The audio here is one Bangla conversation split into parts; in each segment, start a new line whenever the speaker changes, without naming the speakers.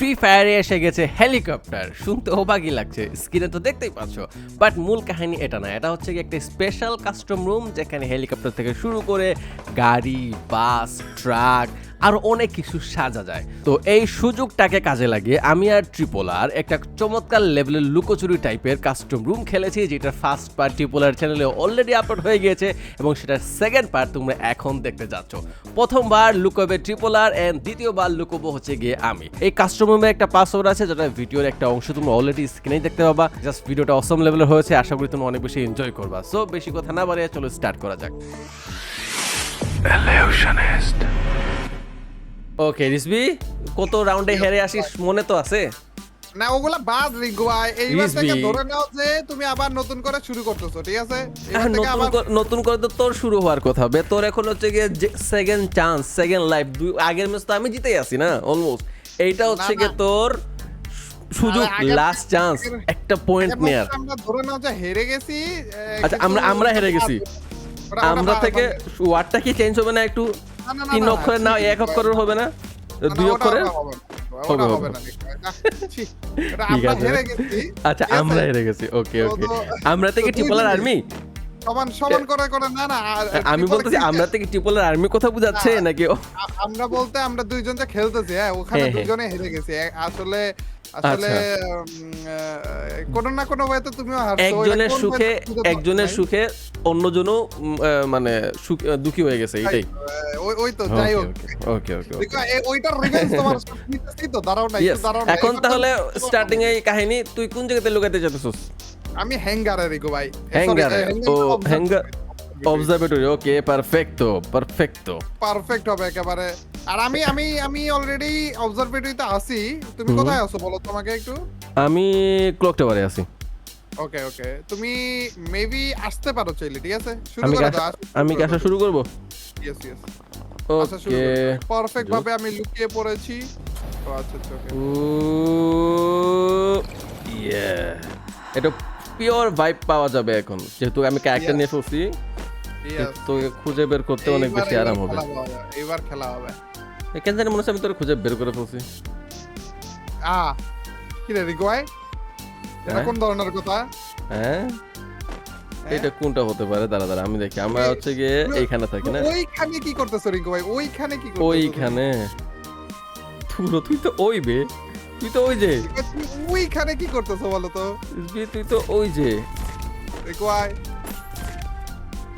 ফ্রি ফায়ারে এসে গেছে হেলিকপ্টার শুনতে বাকি লাগছে। স্ক্রিনে তো দেখতেই পাচ্ছ। বাট মূল কাহিনী এটা না। এটা হচ্ছে একটা স্পেশাল কাস্টম রুম যেখানে হেলিকপ্টার থেকে শুরু করে গাড়ি বাস ট্রাক আর অনেক কিছু সাজা যায়। তো এই সুযোগটাকে কাজে লাগিয়ে আমি আর ট্রিপোলার একটা চমৎকার লেভেলের লুকোচুরি টাইপের কাস্টম রুম খেলেছি যেটা ফার্স্ট পার্ট ট্রিপোলার চ্যানেলে অলরেডি আপলোড হয়ে গিয়েছে এবং সেটার সেকেন্ড পার্ট তোমরা এখন দেখতে যাচ্ছ। প্রথমবার লুকোবে ট্রিপোলার অ্যান্ড দ্বিতীয়বার লুকোবো হচ্ছে গিয়ে আমি। এই কাস্টম রুমে একটা পাসওয়ার্ড আছে, যেটা ভিডিওর একটা অংশ তোমরা অলরেডি স্ক্রিনেই দেখতে পাবা। জাস্ট ভিডিওটা অসম লেভেলের হয়েছে, আশা করি তোমরা অনেক বেশি এনজয় করবা। সো বেশি কথা না বাড়িয়ে চলো স্টার্ট করা যাক।
Illusionist.
ওকে রিসবি কত রাউন্ডে হেরে আসিস মনে তো আছে?
না ওগুলা বাদ ভাই এইবার থেকে ধরে নাও যে তুমি আবার নতুন করে শুরু করতেছো ঠিক আছে? থেকে
নতুন
আবার
করে- নতুন করে তো তোর শুরু হওয়ার কথা বে তোর এখন হচ্ছে গিয়ে সেকেন্ড চান্স সেকেন্ড লাইফ দুই আগের ম্যাচ তো আমি জিতেই আছি না অলমোস্ট এইটা হচ্ছে গিয়ে তোর সুযোগ লাস্ট চান্স একটা পয়েন্ট নেয়ার।
আমরা ধরে নাও যে হেরে গেছি
আচ্ছা আমরা আমরা হেরে গেছি। আমরা থেকে ওয়ার্ডটা কি চেঞ্জ হবে না একটু? তিন অক্ষরের না এক অক্ষরের হবে না? দুই অক্ষরের?
হবে
হবে, ঠিক আছে।
হেরে গেছি
আচ্ছা? আমরা হেরে গেছি। ওকে ওকে। আমরা থেকে ট্রিপলার আর্মি?
সমান সমান করে করে না না
আমি বলতেছি আমরা থেকে ট্রিপলার আর্মি কথা বুঝাচ্ছে নাকি
আমরা বলতে আমরা দুইজন যে খেলতেছি হ্যাঁ ওখানে। দুজনে হেরে গেছি। আসলে আসলে। উম, আহ, কোনো না কোনো ওয়েতে তুমিও হারছো।
একজনের সুখে একজনের সুখে অন্যজনও মানে দুঃখী হয়ে গেছে এটাই।
ওই- ওই তো যাই হোক।
ওকে ওকে
দেখো, ওইটার রিভেঞ্জ তোমার নিতেছি তো দাঁড়াও না দাঁড়াও
এখন তাহলে স্টার্টিং এই কাহিনী তুই কোন জায়গাতে লুকাতে চাইতেছিস?
আমি হ্যাঙ্গারে রিকো ভাই।
হ্যাঙ্গার ও hangar observatory okay perfecto perfecto
perfect হবে একেবারে। আর আমি আমি আমি অলরেডি অবজারভেটরিতে আছি। তুমি কোথায় আছো বলো তোমাকে একটু?
আমি ক্লক টাওয়ারে আছি।
ওকে ওকে তুমি মেবি আসতে পারো চাইলে ঠিক আছে? শুরু করে
আমি কি আসা শুরু করব?
ইয়েস ইয়েস
ওকে
পারফেক্ট ভাবে আমি লুকিয়ে পড়েছি। আচ্ছা আচ্ছা ওকে
ইয়ে এটা পিওর ভাইব পাওয়া যাবে এখন। যেহেতু আমি ক্যারেক্টার নিয়ে ফেলছি তোকে খুঁজে বের করতে অনেক বেশি আরাম হবে।
এবার খেলা হবে।
কেন জানি মনে হচ্ছে আমি তোর খুঁজে বের করে ফেলছি।
আ কি রে ভাই? এটা
হ্যাঁ?
কোন ধরনের কথা?
হ্যাঁ? এটা কোনটা হতে পারে? দাঁড়া দাঁড়া আমি দেখি। আমরা হচ্ছে গিয়ে এইখানে থাকি না?
ওইখানে কি করতেছো রিকো ভাই? ওইখানে কি করতেছো
ওইখানে। তুই তো ওই বে। তুই তো ওই যে।
ওইখানে কি করতেছো বলো তো?
তুই তো ওই যে।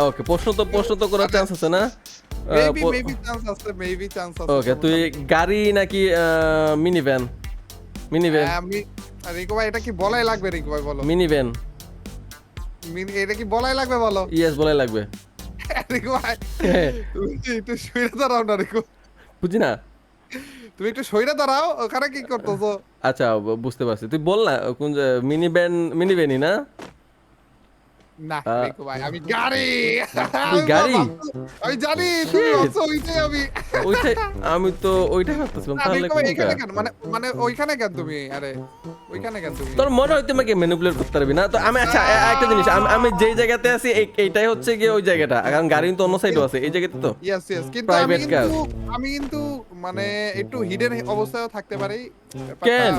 ওকে প্রশ্ন তো প্রশ্ন তো করার চান্স আছে না?
চান্স আছে আছে
ওকে তুই গাড়ি নাকি মিনি ভ্যান মিনি ভ্যান
আমি রিকো ভাই এটা কি বলাই লাগবে রিকো ভাই বলো।
মিনি ভ্যান
মিনি- এটা কি বলাই লাগবে বলো?
ইয়েস বলাই লাগবে।
রিকো ভাই তুমি একটু সইরে দাঁড়াও না রিকো।
বুঝি না?
তুমি একটু সইরে দাঁড়াও ওখানে কি করতেছো?
আচ্ছা বুঝতে পারছি। তুই বল না কোন মিনি ভ্যান মিনি না?
না ভাই আমি গাড়ি।
গাড়ি?
আমি জানি তুমি
Shit.
ওইটাই আমি।
ওইটাই আমি তো ওইটাই ভাবতেছিলাম তাহলে
এখানে কেন? মানে মানে ওইখানে কেন তুমি? আরে ওইখানে কেন তুমি?
তোর মনে হয় তোমাকে ম্যানিপুলেট করতে পারবি না? তো আমি আচ্ছা একটা জিনিস আমি আমি যেই জায়গাতে আছি এই- এইটাই হচ্ছে গিয়ে ওই জায়গাটা। কারণ গাড়ি তো অন্য সাইডও আছে এই জায়গাতে তো।
ইয়েস ইয়েস কিন্তু আমি কিন্তু আমি কিন্তু মানে একটু হিডেন অবস্থায় থাকতে পারে
কেন?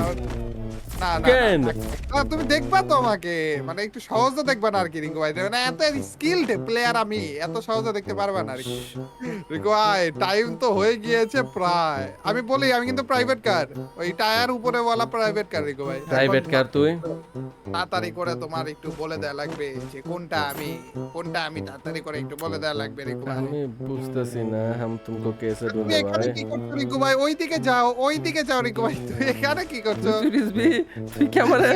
না না,
কেন?
না না, তুমি দেখবা তো আমাকে। মানে একটু সহজে দেখবা না আর কি রিঙ্কু ভাই। মানে এত স্কিলড প্লেয়ার আমি এত সহজে দেখতে পারবা না আর কি রিঙ্কু ভাই টাইম তো হয়ে গিয়েছে প্রায়। আমি বলি আমি কিন্তু প্রাইভেট কার ওই টায়ার উপরে বলা প্রাইভেট কার রিঙ্কু ভাই।
প্রাইভেট কার তুই?
তাড়াতাড়ি করে তোমার একটু বলে দেয়া লাগবে যে কোনটা আমি কোনটা আমি তাড়াতাড়ি করে একটু বলে দেয়া লাগবে রিঙ্কু ভাই।
আমি বুঝতেছি না হাম তুমকো কেসে
এখানে
ভাই।
কি করছ রিকু ভাই? ওই দিকে যাও ওই দিকে যাও রিকু ভাই। তুমি এখানে কি করছ?
তুই তুই ক্যামেরা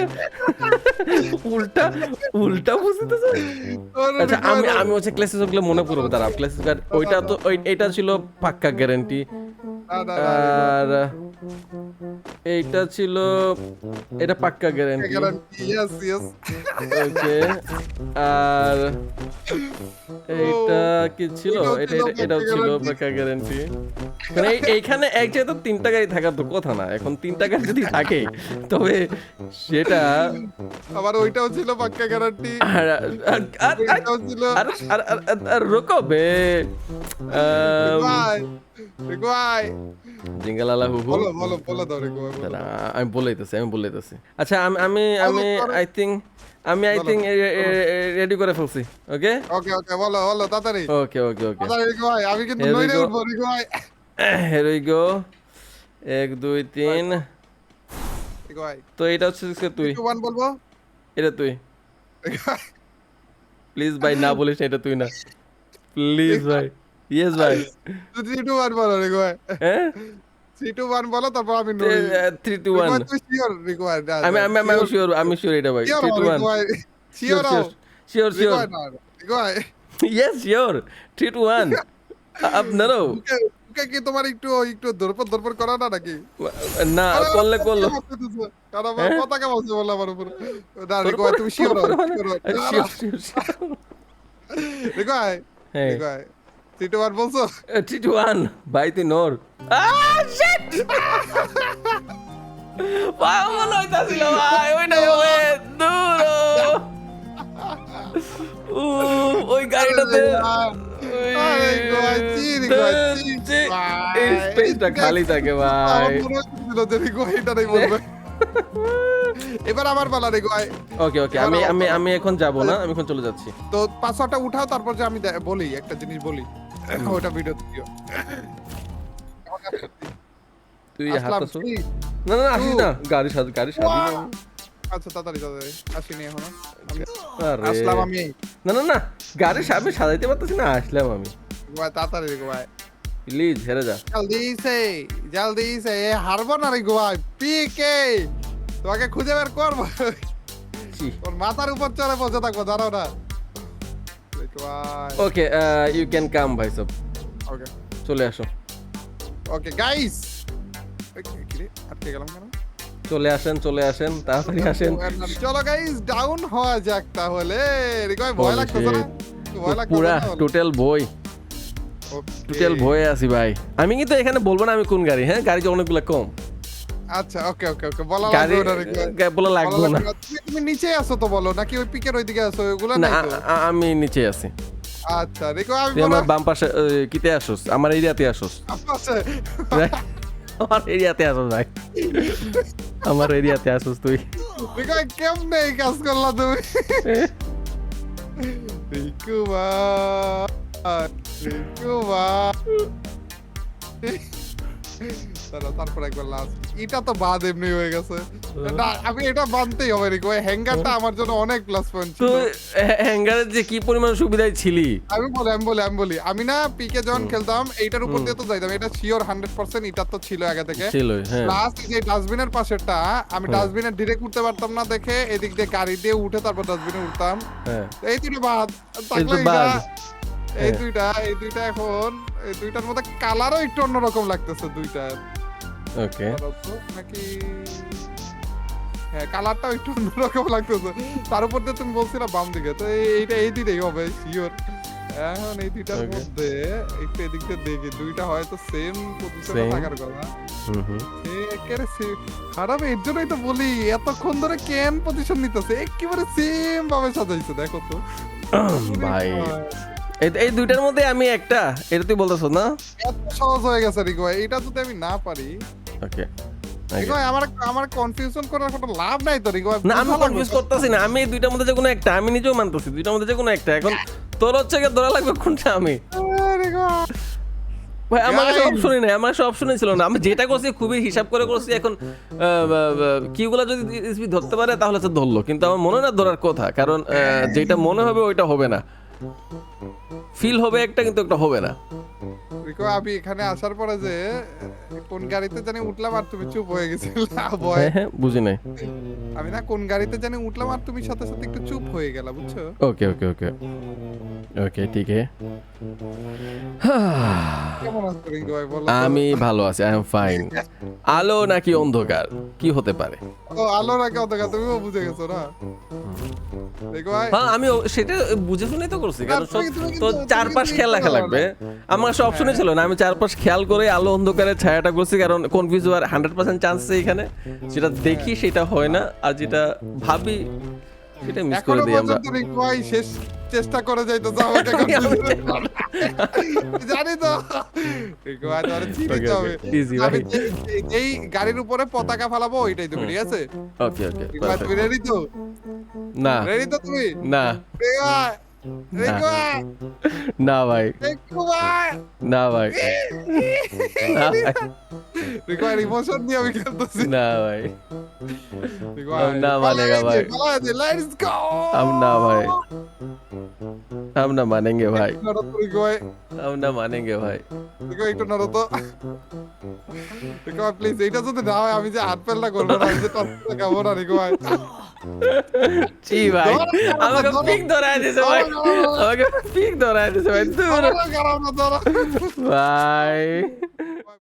উল্টা উল্টা বুঝতেছ আচ্ছা আমি আমি হচ্ছে ক্লাসেসগুলো মনে করব দাঁড়া ক্লাসেস ওইটা তো ওই এটা ছিল পাক্কা গ্যারান্টি আর এইটা ছিল এটা পাক্কা গ্যারান্টি. ওকে আর এইটা কি ছিল? এটা এটাও ছিল পাক্কা গ্যারান্টি মানে এই- এইখানে এক জায়গায় তো তিনটা গাড়ি থাকার তো কথা না। এখন তিনটা গাড়ি যদি থাকে তবে সেটা
আবার ওইটাও ছিল পাক্কা গ্যারান্টি
আর আর- আর- আর-
ওইটাও
আম, বলেইতেছি আমি বলেইতেছি। আচ্ছা আমি আমি আমি আই থিঙ্ক আমি আই থিঙ্ক রেডি করে ফেলছি ওকে
ওকে ওকে বলো বলো তাড়াতাড়ি।
ওকে ওকে ওকে
ভাই আমি কিন্তু নইরে
go.
উঠবো রিকো ভাই
হের উই গো এক দুই তিন।
রিকো ভাই
তো এটা হচ্ছে তুই।
ওয়ান বলব?
এটা তুই। প্লিজ ভাই না বলিস এটা তুই না। প্লিজ ভাই। ইয়েস ভাই
থ্রি টু ওয়ান বলো রিকো ভাই
হ্যাঁ
থ্রি টু ওয়ান বলো তারপর আমি
থ্রি টু ওয়ান
রিকো
আমি আমি আমি শিওর আমি শিওর এটা ভাই three
two
one
sure sure sure Rico
yes sure three two one আপনারও
কি তোমার একটু একটু দরপর দরপর করা না নাকি?
না করলে করল।
কারণ আমার
হ্যাঁ?
পতাকা বসে বলল আমার উপরে। রিকো
উপরে-
তুমি শিওর শিওর
শিওর শিওর হ্যাঁ।
রিকো ভাই থ্রি টু ওয়ান বলছো?
থ্রি টু ওয়ান ভাই তুই নোর পাগল হইতাছিল ভাই দূর ওই গাড়িটাতে
রে
এই স্পেসটা খালি থাকে ভাই।
এবার আমার পালা রিকো ভাই
ওকে ওকে আমি আমি আমি এখন যাব না আমি এখন চলে যাচ্ছি।
তো পাসওয়ার্ডটা উঠাও তারপর যে আমি বলি একটা জিনিস বলি। ওটা ভিডিও দিও
তুই না না আসিস না। গাড়ি সাজ গাড়ি না
আচ্ছা তাড়াতাড়ি তাড়াতাড়ি। আসিনি এখনও।
আরে।
আসলাম আমি।
না না না। গাড়ির সামনে সাজাইতে পারতেছি না আসলাম আমি।
ভাই তাড়াতাড়ি রিকো ভাই।
প্লিজ হেরে যা।
জলদি সে জলদি সে এ হারবো না ভাই। পিকে তোমাকে খুঁজে বের করব। ওর মাথার উপর চড়ে বসে থাকব দাঁড়াও না।
ওকে ইউ ক্যান কাম ভাই সব
ওকে
চলে আসো।
ওকে গাইস আটকে গেলাম কেন?
চলে আসেন চলে আসেন তাড়াতাড়ি আসেন।
চলো গাইস ডাউন হওয়া যাক তাহলে। রিকো ভাই ভয় লাগতেছে না?
পুরা টোটাল বই. টোটাল বয়ে আছি ভাই। আমি কিন্তু এখানে বলব না আমি কোন গাড়ি হ্যাঁ? গাড়ি অনেকগুলো কম।
আচ্ছা ওকে ওকে ওকে বলা লাগবে না
বলা লাগবে না।
তুমি- নিচে আসো তো বলো নাকি ওই পিকের ওইদিকে আসো ওইগুলো
না আমি নিচে আছি।
আচ্ছা রিকো আমি
আমার বাম পাশে কিতে আসোস? আমার এরিয়াতে আসোস।
আছে
আমার এরিয়াতে আসোস ভাই। আমার এরিয়াতে আসোস তুই।
ভাই কেমনে এই কাজ করলা তুমি? রিকো ভাই রিকো দাঁড়া, তারপর একবার লাস্ট এটা তো বাদ এমনি হয়ে গেছে। না আমি এটা বানতেই হবে রিকো হ্যাঙ্গারটা আমার জন্য অনেক প্লাস পয়েন্ট ছিল।
হ্যাঙ্গারের যে কি পরিমাণ সুবিধায় ছিলি?
আমি বলি আমি বলি আমি বলি। আমি না পিকে যখন খেলতাম এইটার উপর দিয়ে তো যাইতাম। এটা শিওর হান্ড্রেড পার্সেন্ট এটা তো ছিল আগে থেকে।
ছিল হ্যাঁ।
প্লাস যে ডাস্টবিনের পাশেরটা আমি ডাস্টবিনের ডিরেক্ট উঠতে পারতাম না দেখে এদিক দিয়ে গাড়ি দিয়ে উঠে তারপর ডাস্টবিনে উঠতাম।
হ্যাঁ।
এই দুটো বাদ।
এই
এই
হ্যাঁ।
দুইটা এই দুইটা এখন এই দুইটার মধ্যে কালারও একটু অন্যরকম লাগতেছে দুইটা।
ওকে
নাকি হ্যাঁ কালারটাও একটু অন্যরকম লাগতেছে। তার উপর দিয়ে তুমি বলছিলে বাম দিকে তো এইটা এই দুইটাই হবে শিওর এখন এই দুইটার মধ্যে একটু এদিক দিয়ে দেখি দুইটা হয়তো সেম পজিশনে. থাকার কথা। একেবারে। খারাপ এর জন্যই তো বলি এতক্ষণ ধরে কেন পজিশন নিতেছে একেবারে সেম ভাবে সাজাইছে দেখো তো।
ভাই। এই দুইটার মধ্যে আমি একটা এটা তুই বলতেছ না?
এত সহজ হয়ে গেছে রিকো ভাই। এটা যদি আমি না পারি
ওকে
রিকো ভাই আমার আমার কনফিউশন করার কোনো লাভ নাই তো রিকো ভাই।
না আমি কনফিউজ করতেছি না। আমি এই দুইটার মধ্যে যে কোনো একটা আমি নিজেও মানতেছি। দুইটার মধ্যে যে কোনো একটা। এখন তোর হচ্ছে গিয়ে ধরা লাগবে কোনটা আমি?
ভাই।
ভাই আমার কাছে অপশনই নাই আমার কাছে অপশনই ছিল না। আমি যেটা করছি খুবই হিসাব করে করছি। এখন কিগুলা যদি ধরতে পারে তাহলে তো ধরলো। কিন্তু আমার মনে না ধরার কথা। কারণ আহ, যেটা মনে হবে ওইটা হবে না। ফিল হবে একটা কিন্তু একটা হবে না।
রিকো আমি এখানে আসার পরে যে কোন গাড়িতে জানি উঠলাম আর তুমি চুপ হয়ে গেছিল। ভয়।
হ্যাঁ, হ্যাঁ বুঝি নাই।
আমি না কোন গাড়িতে জানি উঠলাম আর তুমি সাথে সাথে একটু চুপ হয়ে গেলা বুঝছ?
ওকে ওকে ওকে। ওকে ঠিক? আমি ভালো আছি আই এম ফাইন আলো নাকি অন্ধকার? কি হতে পারে?
ও আলো রাখে অতকা তুমিও বুঝে গেছো না?
হ্যাঁ আমি সেটা বুঝে শুনেই তো করছি কারণ
তুমি- তুমি
তো চারপাশ খেয়াল রাখা লাগবে। আমার সব অপশনই ছিল না আমি চারপাশ খেয়াল করে আলো অন্ধকারের ছায়াটা করছি কারণ কনফিউজ হওয়ার হান্ড্রেড পার্সেন্ট চান্স এখানে। যেটা দেখি সেটা হয় না আর যেটা ভাবি সেটা মিস করে দিই আমরা।
শেষ চেষ্টা করে যাইতেছে আমাকে
আমি- আমি-
জানি তো। যেই গাড়ির উপরে পতাকা ফালাবো ওইটাই তুমি ঠিক আছে?
ওকে ওকে
তুমি রেডি তো?
না।
রেডি তো তুমি?
না। না
ভাই।
না ভাই। না ভাই।
রিকো ভাই ইমোশন দিয়ে আমি খেলতেছি
না ভাই
রিকো
हम ना मानेगा भाई।
লেটস গো
हम ना भाई हम ना मानेंगे भाई
রিকো ভাই
हम ना मानेंगे भाई
রিকো একটু নড়ো তো রিকো ভাই প্লিজ এইটা যদি না হয় আমি যে হাত ফেলটা করবো না আমি যে টপটা খাবো না রিকো ভাই
জি ভাই
ধরো,
আমাকে
ধরো।
পিক ধরায় দিছে ভাই
ধরো, ধরো, ধরো।
আমাকে পিক ধরায় দিছে ভাই দূর
খাবো না, খারাপ না ধরো
ভাই